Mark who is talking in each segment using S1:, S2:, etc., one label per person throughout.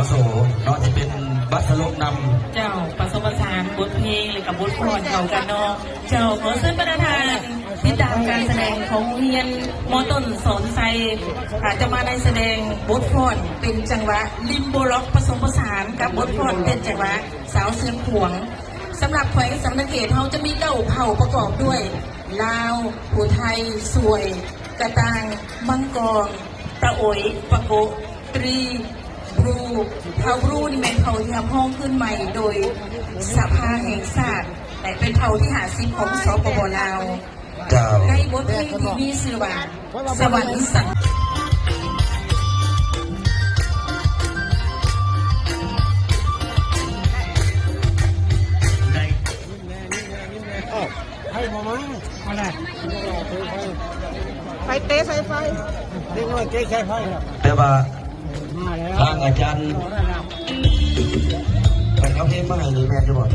S1: านสโสเนาะที่เป็นบัสลกน
S2: เจ้าประสบการณ์บทเพลงหรือกับบทพรเขากันเนาะเจ้าขอเชิญประธานติดตามการแสดงของเรียนมอต้นสอนไซอาจจะมาในแสดงบทพรเป็นจังหวะลิมโบล็อกผสมผสานกับบทพรเป็นจังหวะสาวเสียงขวงสำหรับแขวงสำนักเขตเขาจะมีเก้าเผ่าประกอบด้วย ลาวผูไทย สวย กระตาง มังกรตะโอยปะโกตรี บรูเผ่าบรูนี่เป็นเผ่าที่ทำห้องขึ้นใหม่โดยสภาแห่งชาติแต่เป็นเผ่าที่หาซิมของสปปลาวำ
S1: เจ้า
S2: ในบทเพลงที่มีชื่อว่าสวรรค์สัง
S3: ให้มามั้งอะไร
S4: ไฟเตะใส่ไฟ
S3: เด็กน้อยเจ๊ใช้ไฟครับ
S1: แต่ว่า
S3: มาแล้ว
S1: ทางอาจารย์ไปเอาเพลงมาให้นี่แม่จะบอก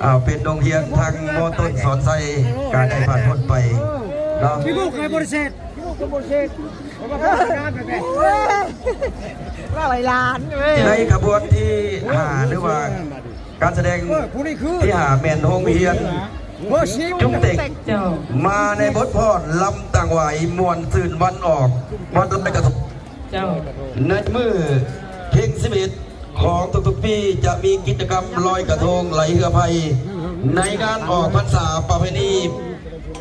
S1: เขาจะตายอ้าวเป็นโรงเรียนทางโมต้นสอนไซการได้ผ่านพ้นไปเนาะ
S3: พี่ลูกใครบริเสธพี่ลูกก็บริเสธผมว่าเขาทำงานแบบไหน
S4: ว่าไหวล้านเลย
S1: ในขบวนที่หาหรือว่าการแสดง
S3: เออผู้นี้คือ
S1: ที่หาแมนโฮงเฮียน
S3: เบอร์ชิม
S1: จุ้งเต็ก
S2: เจ้า
S1: มาในบทพอดลำต่างไหวมวนสื่นวันออกวันลอยกระทง
S2: เจ้า
S1: ในมือเพ่งสิบเอ็ดของ ทุกๆปีจะมีกิจกรรมลอยกระทงไหลเรือภัย ในงานออกพรรษาประเพณี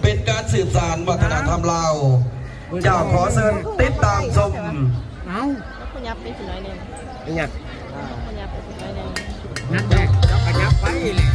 S1: เป็นการสืบสานวัฒนธรรมลาวเจ้าขอเชิญติดตามชม
S3: เอา
S4: คุณยับไปถึงไหนเนี่ย
S3: เนี่ย
S4: คุณยับไปถึงไหนเนี่ย
S3: นั่นแหละจับกระยับไปเลย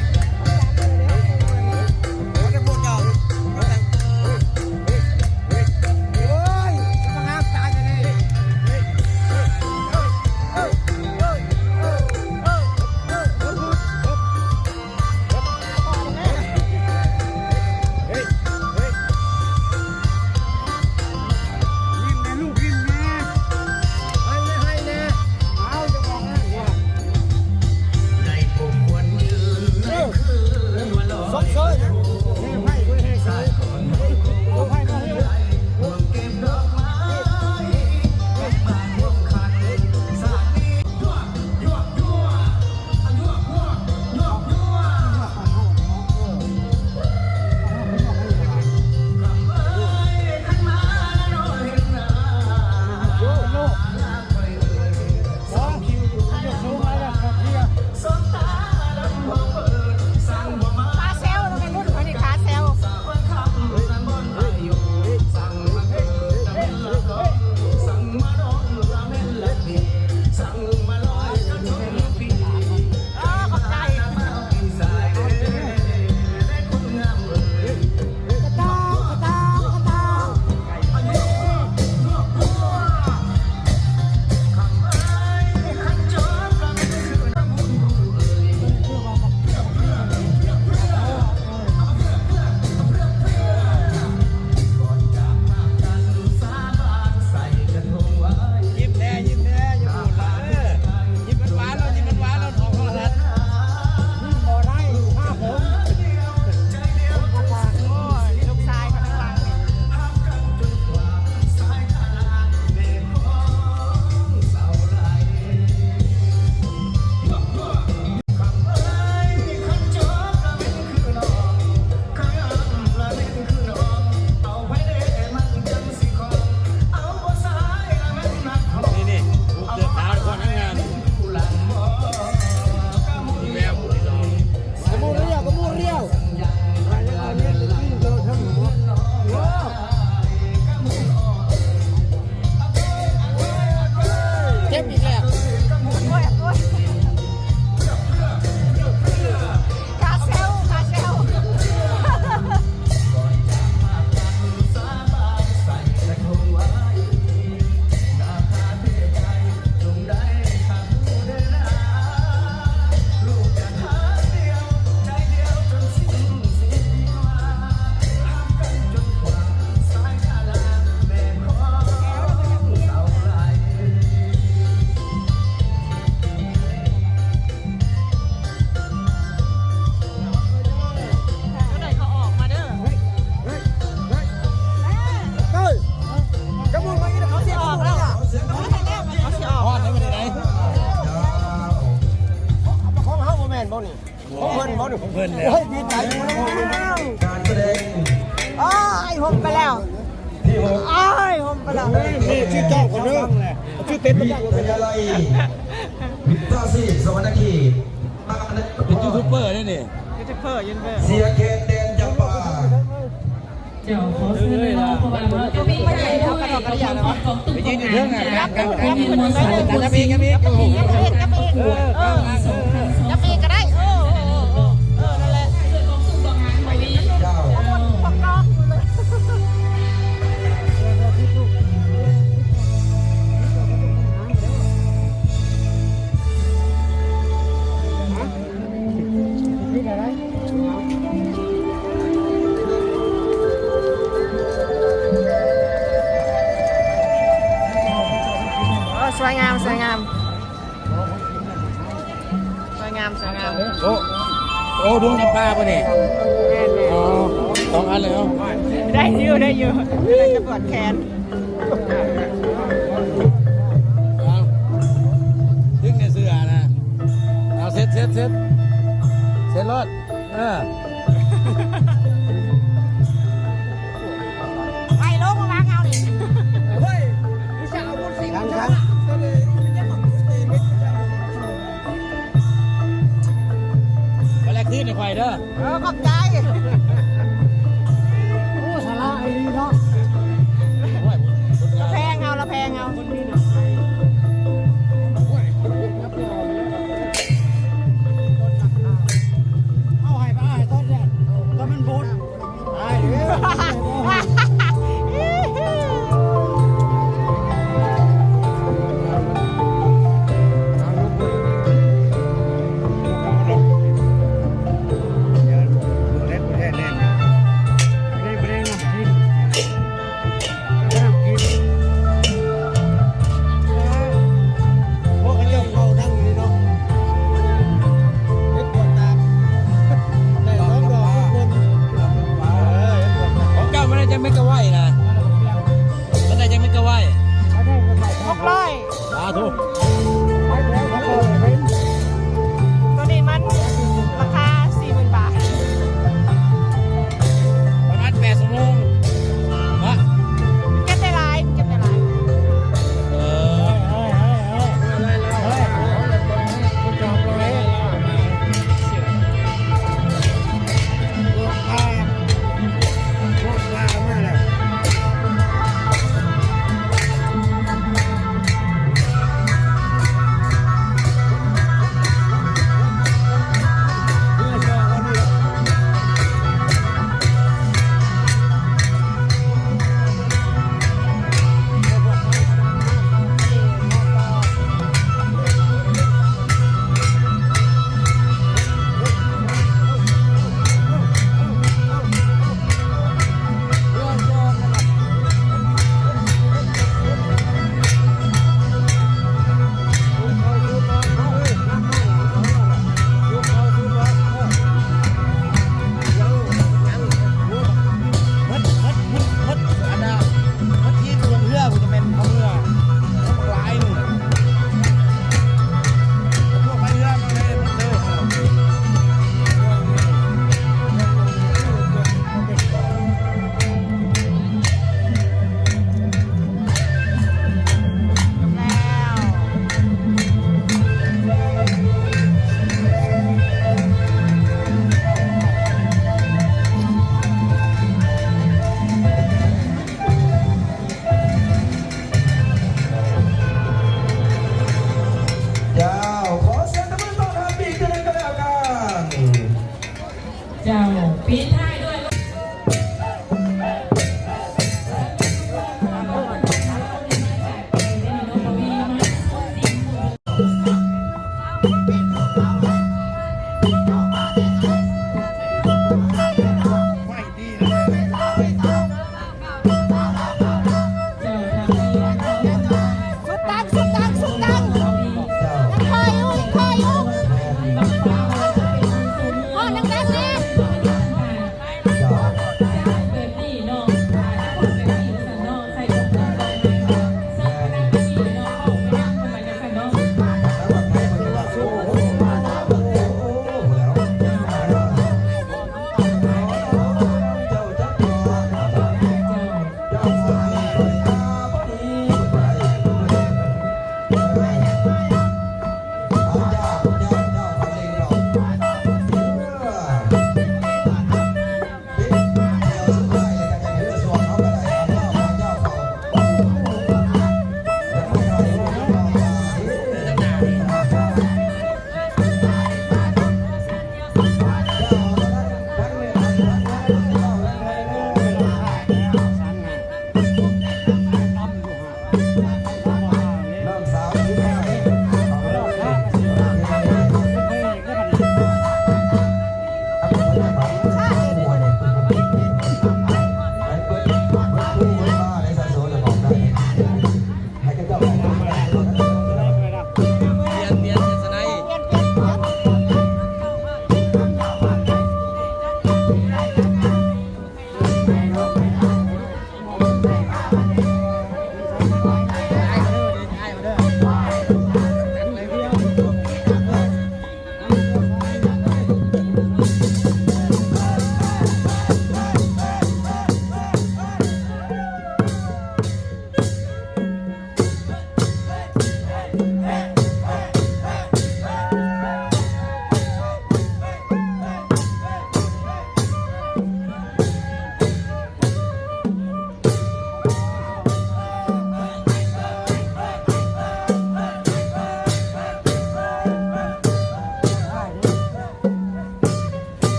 S3: า
S1: ท
S4: ยา
S1: ลัยวิทยาศาสตร์สวรรณเขต
S5: เป็นยูทูบเบอร์นี่นี่
S1: เสียเขตแดนจำปา
S2: เจ้าขอซื้อเลยเนาะเพราะว่าเราจะมีมาใหญ่ด้วยของตุ้มของตุ้มของครับเป็นมวลสารบุญ
S5: จะมีกันมี
S4: จับอีกจับอีกจับอีกเออจับอีกก็ได้เอ วยงามสวยงามสวยงามสวยงาม
S5: โอ้โอ้ดวงจำปาปะนี่อ๋อสองอันเลยเหรอ
S4: ได้อยูได้อยูได้จะปวดแขน
S5: เอาดึงในเสื้อนะเอาเซ็ตเซ็ตเซ็ตเซ็ตรถเออ
S4: ไปเด้
S5: อ
S4: เออขอบใจ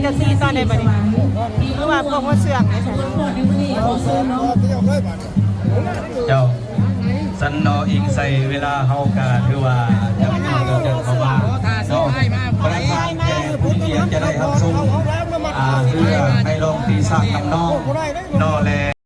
S3: เจ้าตีต
S5: อนไห
S3: น
S4: บั
S5: ดนี้
S2: หรื
S4: อว่าพวกว่าเสื่องไม่ใช่
S1: เจ้าสันนออิงใส่เวลาเฮากาคือว่าจะมีเราจะเข้ามาเนาะประธานแก่ผู้เกียรติจะได้รับชมอ่าเพื่อให้ลองตีสักน้ำน้องนอแล